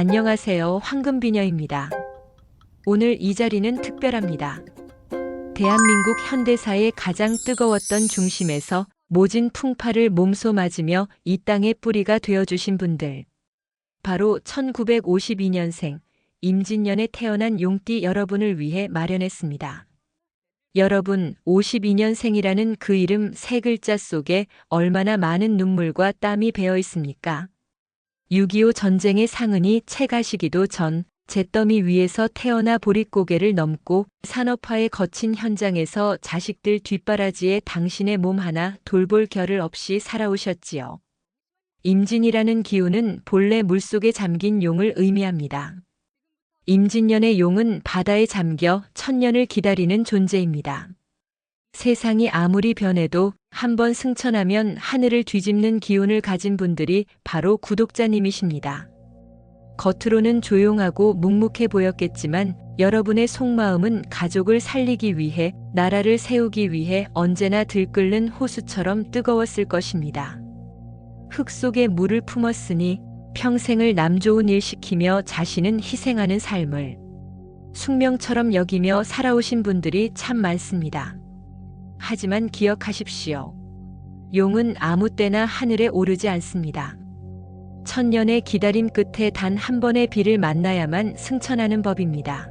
안녕하세요. 황금비녀입니다. 오늘 이 자리는 특별합니다. 대한민국 현대사의 가장 뜨거웠던 중심에서 모진 풍파를 몸소 맞으며 이 땅의 뿌리가 되어주신 분들. 바로 1952년생 임진년에 태어난 용띠 여러분을 위해 마련했습니다. 여러분, 52년생이라는 그 이름 세 글자 속에 얼마나 많은 눈물과 땀이 배어 있습니까? 6.25 전쟁의 상흔이 채가시기도 전 잿더미 위에서 태어나 보릿고개를 넘고 산업화의 거친 현장에서 자식들 뒷바라지에 당신의 몸 하나 돌볼 겨를 없이 살아오셨지요. 임진이라는 기운은 본래 물속에 잠긴 용을 의미합니다. 임진년의 용은 바다에 잠겨 천년을 기다리는 존재입니다. 세상이 아무리 변해도 한번 승천하면 하늘을 뒤집는 기운을 가진 분들이 바로 구독자님이십니다. 겉으로는 조용하고 묵묵해 보였겠지만 여러분의 속마음은 가족을 살리기 위해 나라를 세우기 위해 언제나 들끓는 호수처럼 뜨거웠을 것입니다. 흙 속에 물을 품었으니 평생을 남 좋은 일 시키며 자신은 희생하는 삶을 숙명처럼 여기며 살아오신 분들이 참 많습니다. 하지만 기억하십시오. 용은 아무 때나 하늘에 오르지 않습니다. 천년의 기다림 끝에 단 한 번의 비를 만나야만 승천하는 법입니다.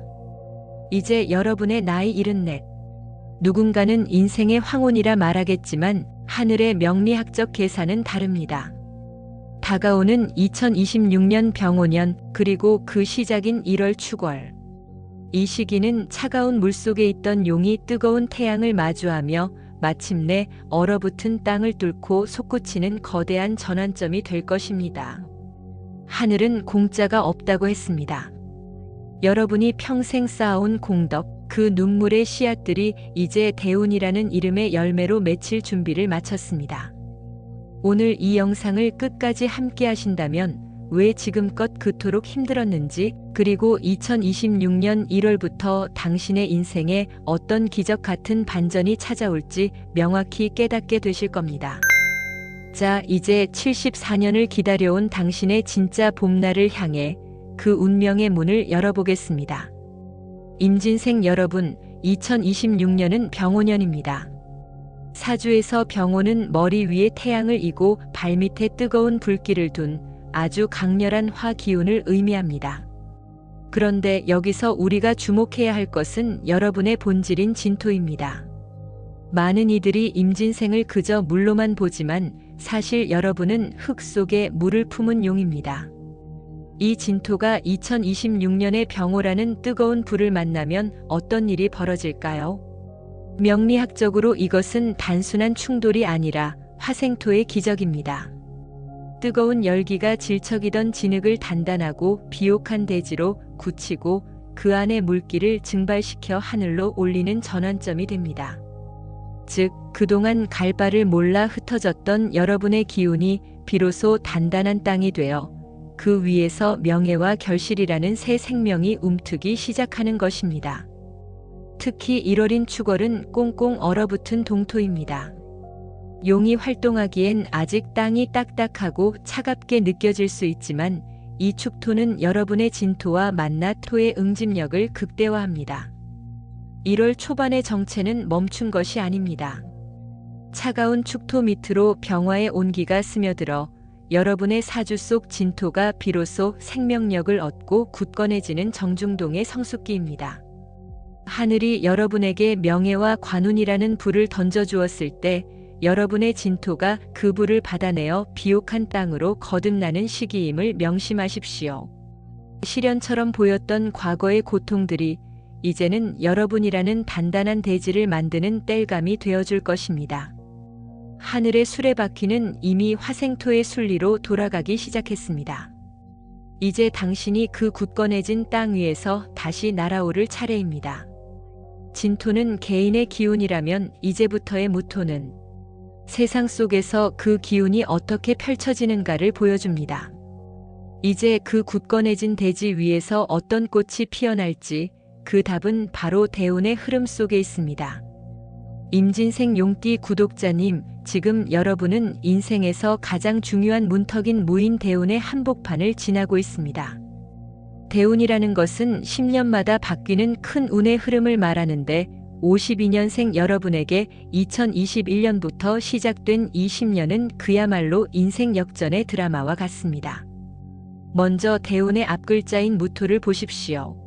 이제 여러분의 나이 74. 누군가는 인생의 황혼이라 말하겠지만 하늘의 명리학적 계산은 다릅니다. 다가오는 2026년 병오년 그리고 그 시작인 1월 축월. 이 시기는 차가운 물속에 있던 용이 뜨거운 태양을 마주하며 마침내 얼어붙은 땅을 뚫고 솟구치는 거대한 전환점이 될 것입니다. 하늘은 공짜가 없다고 했습니다. 여러분이 평생 쌓아온 공덕, 그 눈물의 씨앗들이 이제 대운이라는 이름의 열매로 맺힐 준비를 마쳤습니다. 오늘 이 영상을 끝까지 함께 하신다면 왜 지금껏 그토록 힘들었는지 그리고 2026년 1월부터 당신의 인생에 어떤 기적 같은 반전이 찾아올지 명확히 깨닫게 되실 겁니다. 자, 이제 74년을 기다려온 당신의 진짜 봄날을 향해 그 운명의 문을 열어보겠습니다. 임진생 여러분, 2026년은 병오년입니다. 사주에서 병오는 머리 위에 태양을 이고 발밑에 뜨거운 불길을 둔 아주 강렬한 화 기운을 의미합니다. 그런데 여기서 우리가 주목해야 할 것은 여러분의 본질인 진토입니다. 많은 이들이 임진생을 그저 물로만 보지만 사실 여러분은 흙 속에 물을 품은 용입니다. 이 진토가 2026년의 병오라는 뜨거운 불을 만나면 어떤 일이 벌어질까요? 명리학적으로 이것은 단순한 충돌이 아니라 화생토의 기적입니다. 뜨거운 열기가 질척이던 진흙을 단단하고 비옥한 대지로 굳히고 그 안에 물기를 증발시켜 하늘로 올리는 전환점이 됩니다. 즉, 그동안 갈 바를 몰라 흩어졌던 여러분의 기운이 비로소 단단한 땅이 되어 그 위에서 명예와 결실이라는 새 생명이 움트기 시작하는 것입니다. 특히 1월인 축월은 꽁꽁 얼어붙은 동토입니다. 용이 활동하기엔 아직 땅이 딱딱하고 차갑게 느껴질 수 있지만 이 축토는 여러분의 진토와 만나 토의 응집력을 극대화합니다. 1월 초반의 정체는 멈춘 것이 아닙니다. 차가운 축토 밑으로 병화의 온기가 스며들어 여러분의 사주 속 진토가 비로소 생명력을 얻고 굳건해지는 정중동의 성숙기입니다. 하늘이 여러분에게 명예와 관운이라는 불을 던져주었을 때 여러분의 진토가 그 불을 받아내어 비옥한 땅으로 거듭나는 시기임을 명심하십시오. 시련처럼 보였던 과거의 고통들이 이제는 여러분이라는 단단한 대지를 만드는 땔감이 되어줄 것입니다. 하늘의 수레바퀴는 이미 화생토의 순리로 돌아가기 시작했습니다. 이제 당신이 그 굳건해진 땅 위에서 다시 날아오를 차례입니다. 진토는 개인의 기운이라면 이제부터의 무토는 세상 속에서 그 기운이 어떻게 펼쳐지는가를 보여줍니다. 이제 그 굳건해진 대지 위에서 어떤 꽃이 피어날지 그 답은 바로 대운의 흐름 속에 있습니다. 임진생 용띠 구독자님, 지금 여러분은 인생에서 가장 중요한 문턱인 무인 대운의 한복판을 지나고 있습니다. 대운이라는 것은 10년마다 바뀌는 큰 운의 흐름을 말하는데 52년생 여러분에게 2021년부터 시작된 20년은 그야말로 인생 역전의 드라마와 같습니다. 먼저 대운의 앞글자인 무토를 보십시오.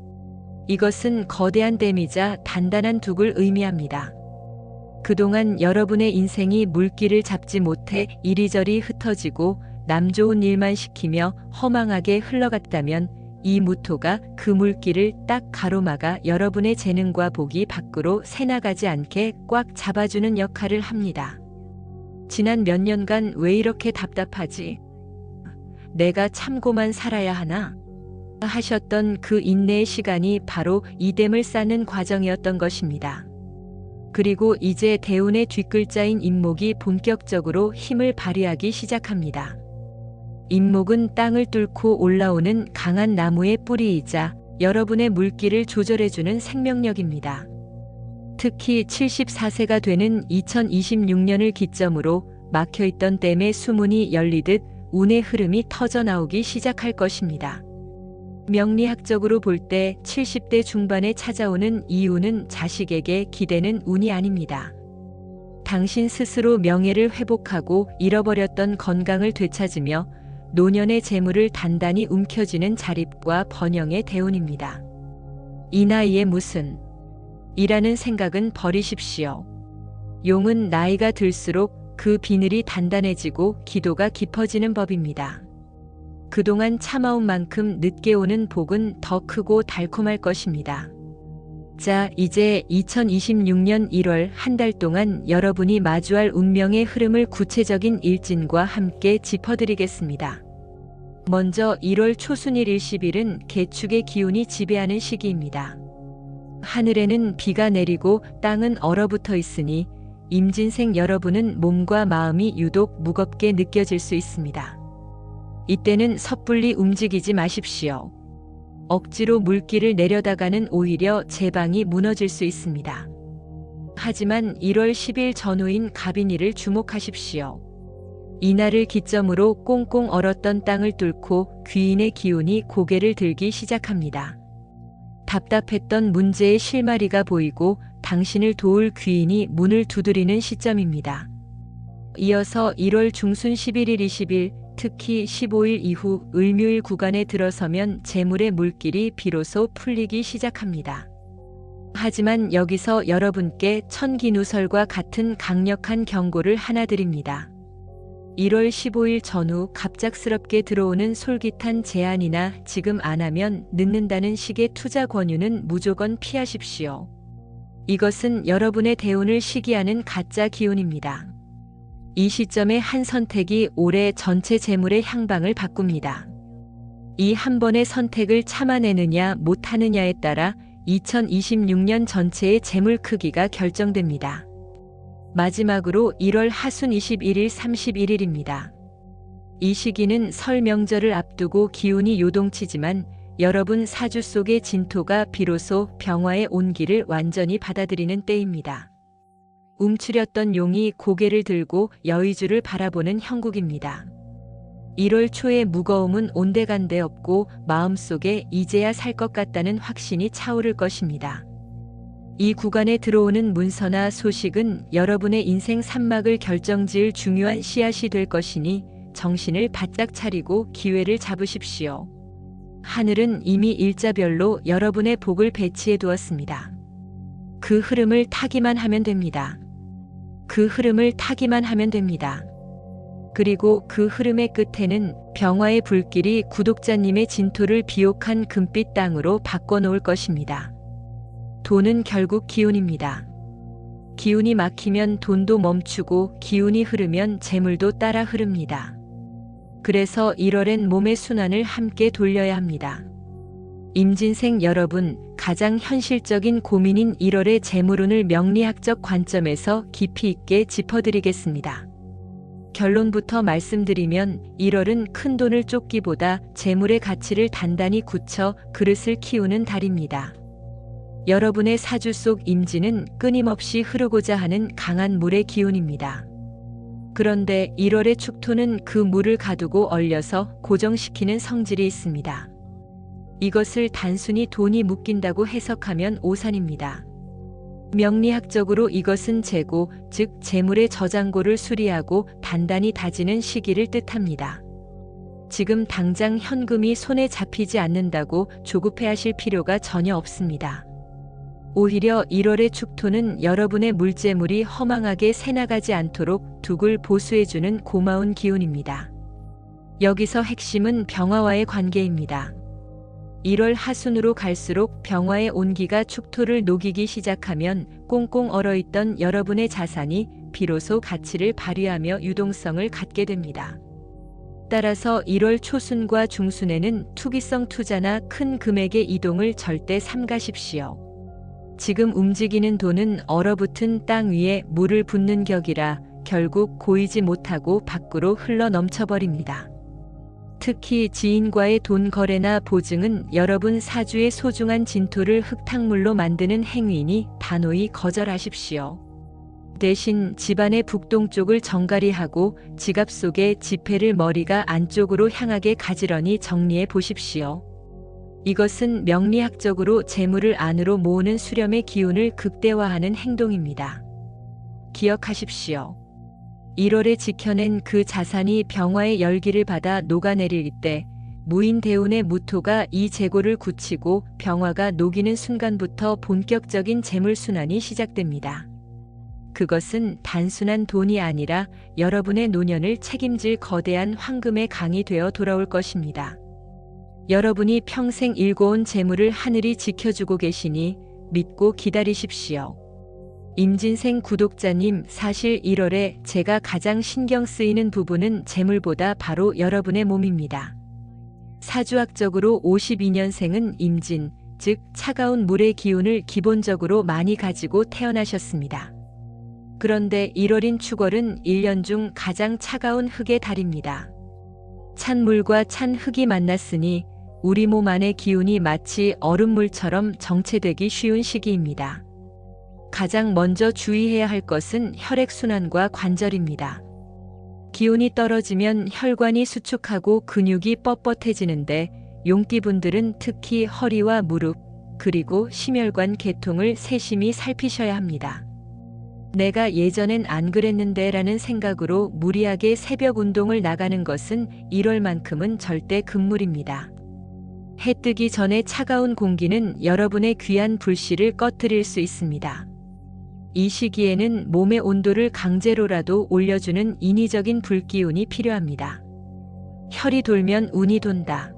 이것은 거대한 댐이자 단단한 둑을 의미합니다. 그동안 여러분의 인생이 물기를 잡지 못해 이리저리 흩어지고 남 좋은 일만 시키며 허망하게 흘러갔다면 이 무토가 그 물기를 딱 가로막아 여러분의 재능과 복이 밖으로 새나가지 않게 꽉 잡아주는 역할을 합니다. 지난 몇 년간 왜 이렇게 답답하지? 내가 참고만 살아야 하나? 하셨던 그 인내의 시간이 바로 이 댐을 쌓는 과정이었던 것입니다. 그리고 이제 대운의 뒷글자인 임목이 본격적으로 힘을 발휘하기 시작합니다. 임목은 땅을 뚫고 올라오는 강한 나무의 뿌리이자 여러분의 물기를 조절해주는 생명력입니다. 특히 74세가 되는 2026년을 기점으로 막혀있던 댐의 수문이 열리듯 운의 흐름이 터져나오기 시작할 것입니다. 명리학적으로 볼 때 70대 중반에 찾아오는 이 운은 자식에게 기대는 운이 아닙니다. 당신 스스로 명예를 회복하고 잃어버렸던 건강을 되찾으며 노년의 재물을 단단히 움켜쥐는 자립과 번영의 대운입니다. 이 나이에 무슨 이라는 생각은 버리십시오. 용은 나이가 들수록 그 비늘이 단단해지고 기도가 깊어지는 법입니다. 그동안 참아온 만큼 늦게 오는 복은 더 크고 달콤할 것입니다. 자, 이제 2026년 1월 한 달 동안 여러분이 마주할 운명의 흐름을 구체적인 일진과 함께 짚어드리겠습니다. 먼저 1월 초순일 일시일은 개축의 기운이 지배하는 시기입니다. 하늘에는 비가 내리고 땅은 얼어붙어 있으니 임진생 여러분은 몸과 마음이 유독 무겁게 느껴질 수 있습니다. 이때는 섣불리 움직이지 마십시오. 억지로 물기를 내려다가는 오히려 제방이 무너질 수 있습니다. 하지만 1월 10일 전후인 갑인이를 주목하십시오. 이날을 기점으로 꽁꽁 얼었던 땅을 뚫고 귀인의 기운이 고개를 들기 시작합니다. 답답했던 문제의 실마리가 보이고 당신을 도울 귀인이 문을 두드리는 시점입니다. 이어서 1월 중순 11일 20일 특히 15일 이후 을묘일 구간에 들어서면 재물의 물길이 비로소 풀리기 시작합니다. 하지만 여기서 여러분께 천기누설과 같은 강력한 경고를 하나 드립니다. 1월 15일 전후 갑작스럽게 들어오는 솔깃한 제안이나 지금 안 하면 늦는다는 식의 투자 권유는 무조건 피하십시오. 이것은 여러분의 대운을 시기하는 가짜 기운입니다. 이 시점의 한 선택이 올해 전체 재물의 향방을 바꿉니다. 이 한 번의 선택을 참아내느냐 못하느냐에 따라 2026년 전체의 재물 크기가 결정됩니다. 마지막으로 1월 하순 21일 31일입니다. 이 시기는 설 명절을 앞두고 기운이 요동치지만 여러분 사주 속의 진토가 비로소 병화의 온기를 완전히 받아들이는 때입니다. 움츠렸던 용이 고개를 들고 여의주를 바라보는 형국입니다. 1월 초의 무거움은 온데간데 없고 마음속에 이제야 살 것 같다는 확신이 차오를 것입니다. 이 구간에 들어오는 문서나 소식은 여러분의 인생 산막을 결정지을 중요한 씨앗이 될 것이니 정신을 바짝 차리고 기회를 잡으십시오. 하늘은 이미 일자별로 여러분의 복을 배치해 두었습니다. 그 흐름을 타기만 하면 됩니다. 그 흐름을 타기만 하면 됩니다. 그리고 그 흐름의 끝에는 병화의 불길이 구독자님의 진토를 비옥한 금빛 땅으로 바꿔놓을 것입니다. 돈은 결국 기운입니다. 기운이 막히면 돈도 멈추고 기운이 흐르면 재물도 따라 흐릅니다. 그래서 1월엔 몸의 순환을 함께 돌려야 합니다. 임진생 여러분, 가장 현실적인 고민인 1월의 재물운을 명리학적 관점에서 깊이 있게 짚어드리겠습니다. 결론부터 말씀드리면 1월은 큰 돈을 쫓기보다 재물의 가치를 단단히 굳혀 그릇을 키우는 달입니다. 여러분의 사주 속 임진은 끊임없이 흐르고자 하는 강한 물의 기운입니다. 그런데 1월의 축토는 그 물을 가두고 얼려서 고정시키는 성질이 있습니다. 이것을 단순히 돈이 묶인다고 해석하면 오산입니다. 명리학적으로 이것은 재고, 즉 재물의 저장고를 수리하고 단단히 다지는 시기를 뜻합니다. 지금 당장 현금이 손에 잡히지 않는다고 조급해하실 필요가 전혀 없습니다. 오히려 1월의 축토는 여러분의 물재물이 허망하게 새나가지 않도록 둑을 보수해주는 고마운 기운입니다. 여기서 핵심은 병화와의 관계입니다. 1월 하순으로 갈수록 병화의 온기가 축토를 녹이기 시작하면 꽁꽁 얼어있던 여러분의 자산이 비로소 가치를 발휘하며 유동성을 갖게 됩니다. 따라서 1월 초순과 중순에는 투기성 투자나 큰 금액의 이동을 절대 삼가십시오. 지금 움직이는 돈은 얼어붙은 땅 위에 물을 붓는 격이라 결국 고이지 못하고 밖으로 흘러 넘쳐버립니다. 특히 지인과의 돈 거래나 보증은 여러분 사주의 소중한 진토를 흙탕물로 만드는 행위니 단호히 거절하십시오. 대신 집안의 북동쪽을 정갈이하고 지갑 속에 지폐를 머리가 안쪽으로 향하게 가지런히 정리해 보십시오. 이것은 명리학적으로 재물을 안으로 모으는 수렴의 기운을 극대화하는 행동입니다. 기억하십시오. 1월에 지켜낸 그 자산이 병화의 열기를 받아 녹아내릴 때 무인 대운의 무토가 이 재고를 굳히고 병화가 녹이는 순간부터 본격적인 재물 순환이 시작됩니다. 그것은 단순한 돈이 아니라 여러분의 노년을 책임질 거대한 황금의 강이 되어 돌아올 것입니다. 여러분이 평생 일궈온 재물을 하늘이 지켜주고 계시니 믿고 기다리십시오. 임진생 구독자님, 사실 1월에 제가 가장 신경 쓰이는 부분은 재물보다 바로 여러분의 몸입니다. 사주학적으로 52년생은 임진, 즉 차가운 물의 기운을 기본적으로 많이 가지고 태어나셨습니다. 그런데 1월인 축월은 1년 중 가장 차가운 흙의 달입니다. 찬 물과 찬 흙이 만났으니 우리 몸 안의 기운이 마치 얼음물처럼 정체되기 쉬운 시기입니다. 가장 먼저 주의해야 할 것은 혈액순환과 관절입니다. 기운이 떨어지면 혈관이 수축하고 근육이 뻣뻣해지는데 용띠분들은 특히 허리와 무릎, 그리고 심혈관 계통을 세심히 살피셔야 합니다. 내가 예전엔 안 그랬는데 라는 생각으로 무리하게 새벽 운동을 나가는 것은 1월만큼은 절대 금물입니다. 해 뜨기 전에 차가운 공기는 여러분의 귀한 불씨를 꺼뜨릴 수 있습니다. 이 시기에는 몸의 온도를 강제로라도 올려주는 인위적인 불기운이 필요합니다. 혈이 돌면 운이 돈다.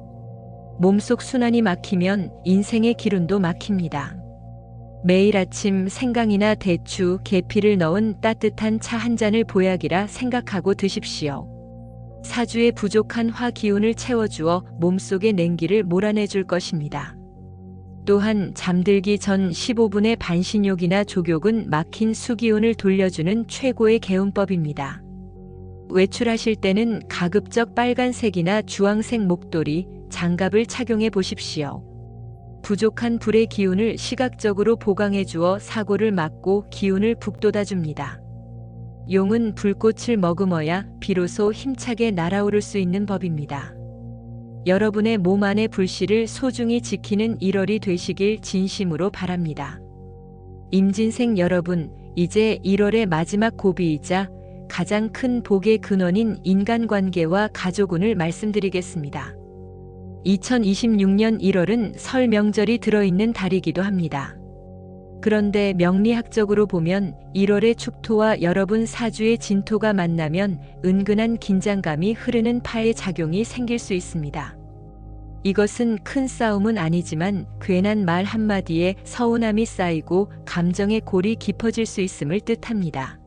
몸속 순환이 막히면 인생의 기운도 막힙니다. 매일 아침 생강이나 대추, 계피를 넣은 따뜻한 차 한 잔을 보약이라 생각하고 드십시오. 사주에 부족한 화 기운을 채워주어 몸속의 냉기를 몰아내줄 것입니다. 또한 잠들기 전 15분의 반신욕이나 족욕은 막힌 수기운을 돌려주는 최고의 개운법입니다. 외출하실 때는 가급적 빨간색이나 주황색 목도리, 장갑을 착용해 보십시오. 부족한 불의 기운을 시각적으로 보강해 주어 사고를 막고 기운을 북돋아 줍니다. 용은 불꽃을 머금어야 비로소 힘차게 날아오를 수 있는 법입니다. 여러분의 몸 안의 불씨를 소중히 지키는 1월이 되시길 진심으로 바랍니다. 임진생 여러분, 이제 1월의 마지막 고비이자 가장 큰 복의 근원인 인간관계와 가족운을 말씀드리겠습니다. 2026년 1월은 설 명절이 들어있는 달이기도 합니다. 그런데 명리학적으로 보면 1월의 축토와 여러분 사주의 진토가 만나면 은근한 긴장감이 흐르는 파의 작용이 생길 수 있습니다. 이것은 큰 싸움은 아니지만 괜한 말 한마디에 서운함이 쌓이고 감정의 골이 깊어질 수 있음을 뜻합니다.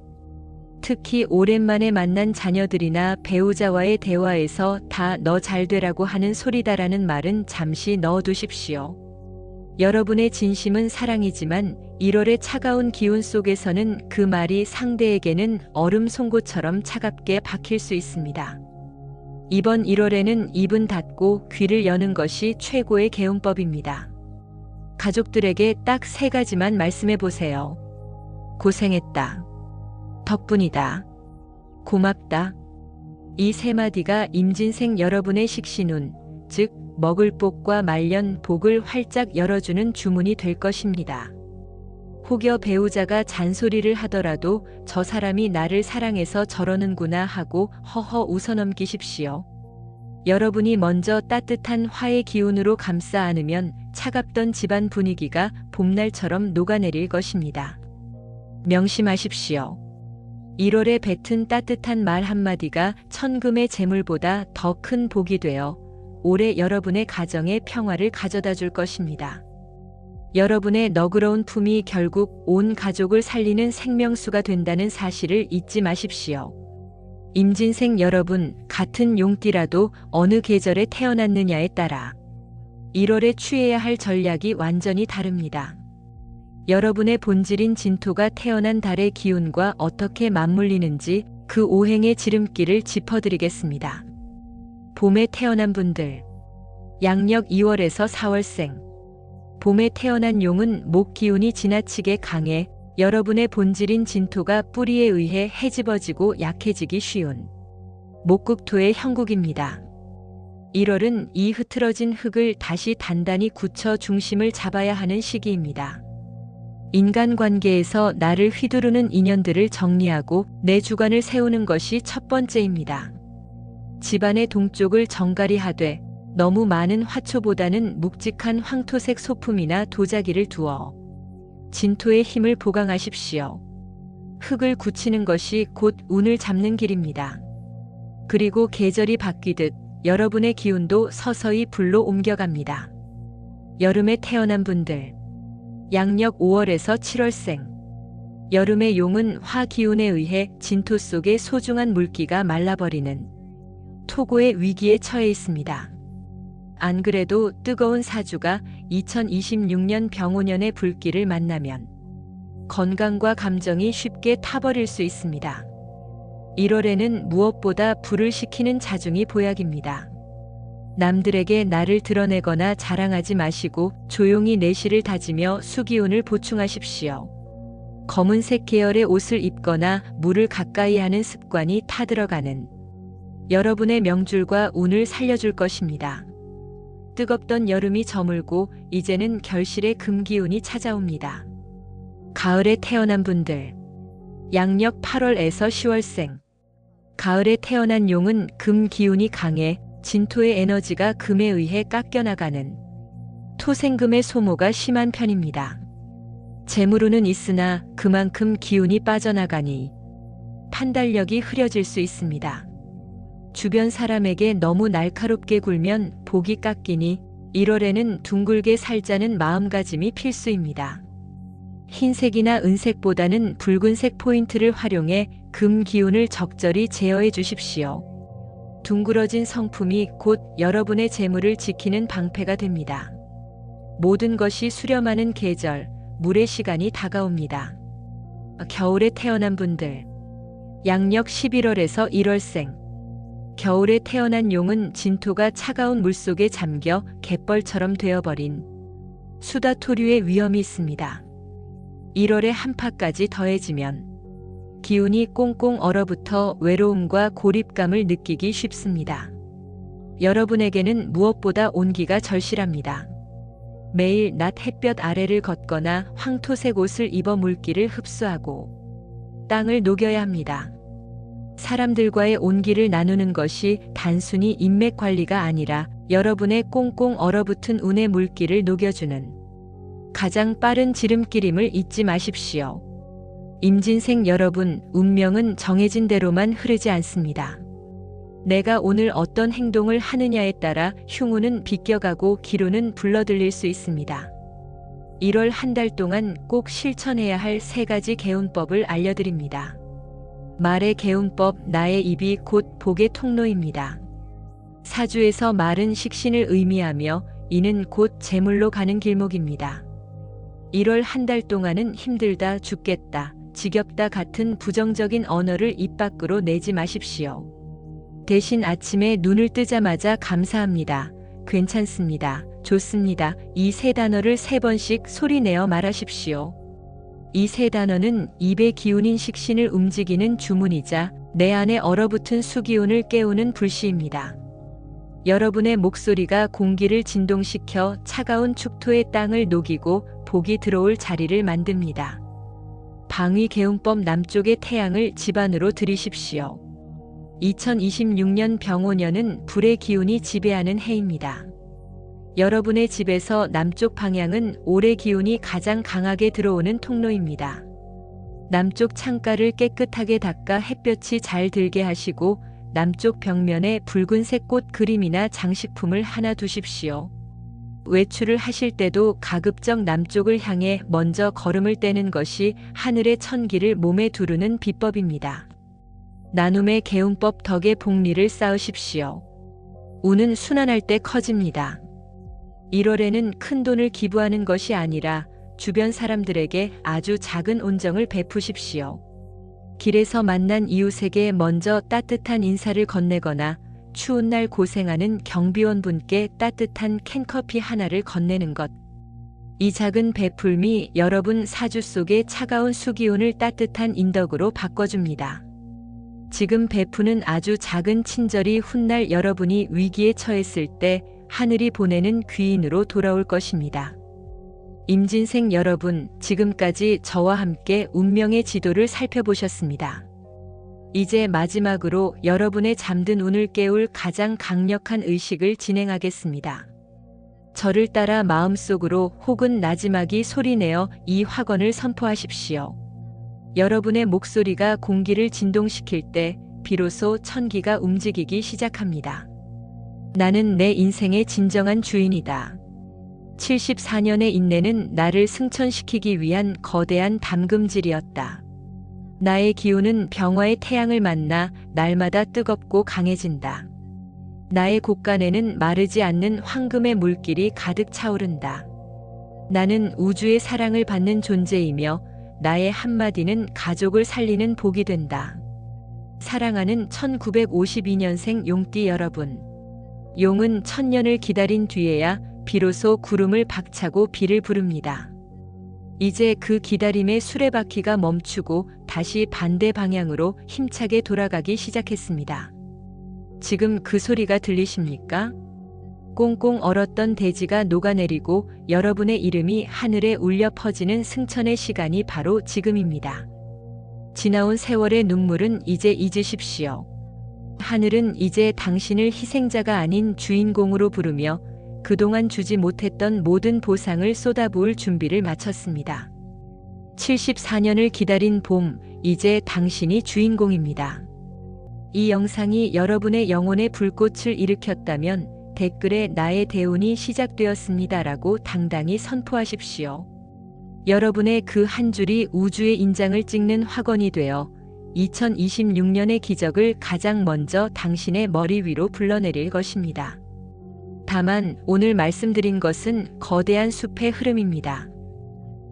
특히 오랜만에 만난 자녀들이나 배우자와의 대화에서 다 너 잘 되라고 하는 소리다라는 말은 잠시 넣어두십시오. 여러분의 진심은 사랑이지만 1월의 차가운 기운 속에서는 그 말이 상대에게는 얼음 송곳처럼 차갑게 박힐 수 있습니다. 이번 1월에는 입은 닫고 귀를 여는 것이 최고의 개운법입니다. 가족들에게 딱 세 가지만 말씀해 보세요. 고생했다. 덕분이다. 고맙다. 이 세 마디가 임진생 여러분의 식신운, 즉 먹을 복과 말년 복을 활짝 열어주는 주문이 될 것입니다. 혹여 배우자가 잔소리를 하더라도 저 사람이 나를 사랑해서 저러는구나 하고 허허 웃어넘기십시오. 여러분이 먼저 따뜻한 화의 기운으로 감싸 안으면 차갑던 집안 분위기가 봄날처럼 녹아내릴 것입니다. 명심하십시오. 1월에 뱉은 따뜻한 말 한마디가 천금의 재물보다 더 큰 복이 되어 올해 여러분의 가정에 평화를 가져다 줄 것입니다. 여러분의 너그러운 품이 결국 온 가족을 살리는 생명수가 된다는 사실을 잊지 마십시오. 임진생 여러분, 같은 용띠라도 어느 계절에 태어났느냐에 따라 1월에 취해야 할 전략이 완전히 다릅니다. 여러분의 본질인 진토가 태어난 달의 기운과 어떻게 맞물리는지 그 오행의 지름길을 짚어드리겠습니다. 봄에 태어난 분들, 양력 2월에서 4월생, 봄에 태어난 용은 목 기운이 지나치게 강해 여러분의 본질인 진토가 뿌리에 의해 해집어지고 약해지기 쉬운 목국토의 형국입니다. 1월은 이 흐트러진 흙을 다시 단단히 굳혀 중심을 잡아야 하는 시기입니다. 인간관계에서 나를 휘두르는 인연들을 정리하고 내 주관을 세우는 것이 첫 번째입니다. 집안의 동쪽을 정갈히 하되 너무 많은 화초보다는 묵직한 황토색 소품이나 도자기를 두어 진토의 힘을 보강하십시오. 흙을 굳히는 것이 곧 운을 잡는 길입니다. 그리고 계절이 바뀌듯 여러분의 기운도 서서히 불로 옮겨갑니다. 여름에 태어난 분들, 양력 5월에서 7월생. 여름의 용은 화 기운에 의해 진토 속의 소중한 물기가 말라버리는 토고의 위기에 처해 있습니다. 안 그래도 뜨거운 사주가 2026년 병오년의 불길을 만나면 건강과 감정이 쉽게 타버릴 수 있습니다. 1월에는 무엇보다 불을 식히는 자중이 보약입니다. 남들에게 나를 드러내거나 자랑하지 마시고 조용히 내실을 다지며 수기운을 보충하십시오. 검은색 계열의 옷을 입거나 물을 가까이 하는 습관이 타들어가는 여러분의 명줄과 운을 살려줄 것입니다. 뜨겁던 여름이 저물고 이제는 결실의 금기운이 찾아옵니다. 가을에 태어난 분들 양력 8월에서 10월생 가을에 태어난 용은 금 기운이 강해 진토의 에너지가 금에 의해 깎여나가는 토생금의 소모가 심한 편입니다. 재물운은 있으나 그만큼 기운이 빠져나가니 판단력이 흐려질 수 있습니다. 주변 사람에게 너무 날카롭게 굴면 복이 깎이니 1월에는 둥글게 살자는 마음가짐이 필수입니다. 흰색이나 은색보다는 붉은색 포인트를 활용해 금 기운을 적절히 제어해 주십시오. 둥그러진 성품이 곧 여러분의 재물을 지키는 방패가 됩니다. 모든 것이 수렴하는 계절, 물의 시간이 다가옵니다. 겨울에 태어난 분들, 양력 11월에서 1월생, 겨울에 태어난 용은 진토가 차가운 물속에 잠겨 갯벌처럼 되어버린 수다토류의 위험이 있습니다. 1월에 한파까지 더해지면 기운이 꽁꽁 얼어붙어 외로움과 고립감을 느끼기 쉽습니다. 여러분에게는 무엇보다 온기가 절실합니다. 매일 낮 햇볕 아래를 걷거나 황토색 옷을 입어 물기를 흡수하고 땅을 녹여야 합니다. 사람들과의 온기를 나누는 것이 단순히 인맥 관리가 아니라 여러분의 꽁꽁 얼어붙은 운의 물기를 녹여주는 가장 빠른 지름길임을 잊지 마십시오. 임진생 여러분, 운명은 정해진 대로만 흐르지 않습니다. 내가 오늘 어떤 행동을 하느냐에 따라 흉우는 비껴가고 기로는 불러들릴 수 있습니다. 1월 한 달 동안 꼭 실천해야 할 세 가지 개운법을 알려드립니다. 말의 개운법 나의 입이 곧 복의 통로입니다. 사주에서 말은 식신을 의미하며 이는 곧 재물로 가는 길목입니다. 1월 한 달 동안은 힘들다 죽겠다 지겹다 같은 부정적인 언어를 입 밖으로 내지 마십시오. 대신 아침에 눈을 뜨자마자 감사합니다. 괜찮습니다. 좋습니다. 이 세 단어를 세 번씩 소리내어 말하십시오. 이 세 단어는 입의 기운인 식신을 움직이는 주문이자 내 안에 얼어붙은 수기운을 깨우는 불씨입니다. 여러분의 목소리가 공기를 진동시켜 차가운 축토의 땅을 녹이고 복이 들어올 자리를 만듭니다. 방위 개운법 남쪽의 태양을 집안으로 들이십시오. 2026년 병오년은 불의 기운이 지배하는 해입니다. 여러분의 집에서 남쪽 방향은 올해 기운이 가장 강하게 들어오는 통로입니다. 남쪽 창가를 깨끗하게 닦아 햇볕이 잘 들게 하시고 남쪽 벽면에 붉은색 꽃 그림이나 장식품을 하나 두십시오. 외출을 하실 때도 가급적 남쪽을 향해 먼저 걸음을 떼는 것이 하늘의 천기를 몸에 두르는 비법입니다. 나눔의 개운법 덕에 복리를 쌓으십시오. 운은 순환할 때 커집니다. 1월에는 큰 돈을 기부하는 것이 아니라 주변 사람들에게 아주 작은 온정을 베푸십시오. 길에서 만난 이웃에게 먼저 따뜻한 인사를 건네거나 추운 날 고생하는 경비원 분께 따뜻한 캔커피 하나를 건네는 것. 이 작은 베풀미 여러분 사주 속의 차가운 수기운을 따뜻한 인덕으로 바꿔줍니다. 지금 베푸는 아주 작은 친절이 훗날 여러분이 위기에 처했을 때 하늘이 보내는 귀인으로 돌아올 것입니다. 임진생 여러분, 지금까지 저와 함께 운명의 지도를 살펴보셨습니다. 이제 마지막으로 여러분의 잠든 운을 깨울 가장 강력한 의식을 진행하겠습니다. 저를 따라 마음속으로 혹은 나지막이 소리내어 이 확언을 선포하십시오. 여러분의 목소리가 공기를 진동시킬 때 비로소 천기가 움직이기 시작합니다. 나는 내 인생의 진정한 주인이다. 74년의 인내는 나를 승천시키기 위한 거대한 담금질이었다. 나의 기운은 병화의 태양을 만나 날마다 뜨겁고 강해진다. 나의 곳간에는 마르지 않는 황금의 물길이 가득 차오른다. 나는 우주의 사랑을 받는 존재이며 나의 한마디는 가족을 살리는 복이 된다. 사랑하는 1952년생 용띠 여러분. 용은 천년을 기다린 뒤에야 비로소 구름을 박차고 비를 부릅니다. 이제 그 기다림의 수레바퀴가 멈추고 다시 반대 방향으로 힘차게 돌아가기 시작했습니다. 지금 그 소리가 들리십니까? 꽁꽁 얼었던 대지가 녹아내리고 여러분의 이름이 하늘에 울려 퍼지는 승천의 시간이 바로 지금입니다. 지나온 세월의 눈물은 이제 잊으십시오. 하늘은 이제 당신을 희생자가 아닌 주인공으로 부르며 그동안 주지 못했던 모든 보상을 쏟아부을 준비를 마쳤습니다. 74년을 기다린 봄, 이제 당신이 주인공입니다. 이 영상이 여러분의 영혼의 불꽃을 일으켰다면 댓글에 나의 대운이 시작되었습니다 라고 당당히 선포하십시오. 여러분의 그 한 줄이 우주의 인장을 찍는 확언이 되어 2026년의 기적을 가장 먼저 당신의 머리 위로 불러내릴 것입니다. 다만 오늘 말씀드린 것은 거대한 숲의 흐름입니다.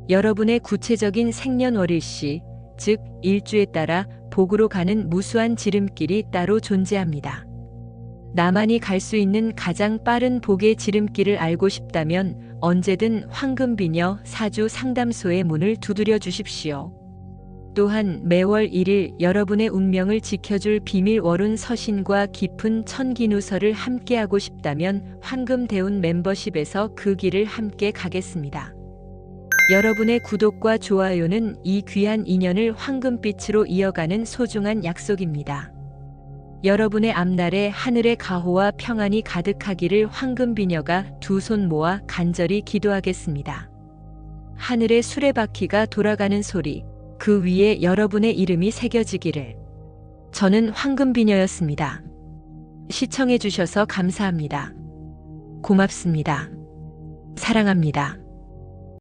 여러분의 구체적인 생년월일 시, 즉 일주에 따라 복으로 가는 무수한 지름길이 따로 존재합니다. 나만이 갈 수 있는 가장 빠른 복의 지름길을 알고 싶다면 언제든 황금비녀 사주 상담소의 문을 두드려 주십시오. 또한 매월 1일 여러분의 운명을 지켜줄 비밀 월운 서신과 깊은 천기누설을 함께하고 싶다면 황금대운 멤버십에서 그 길을 함께 가겠습니다. 여러분의 구독과 좋아요는 이 귀한 인연을 황금빛으로 이어가는 소중한 약속입니다. 여러분의 앞날에 하늘의 가호와 평안이 가득하기를 황금비녀가 두 손 모아 간절히 기도하겠습니다. 하늘의 수레바퀴가 돌아가는 소리, 그 위에 여러분의 이름이 새겨지기를. 저는 황금비녀였습니다. 시청해주셔서 감사합니다. 고맙습니다. 사랑합니다.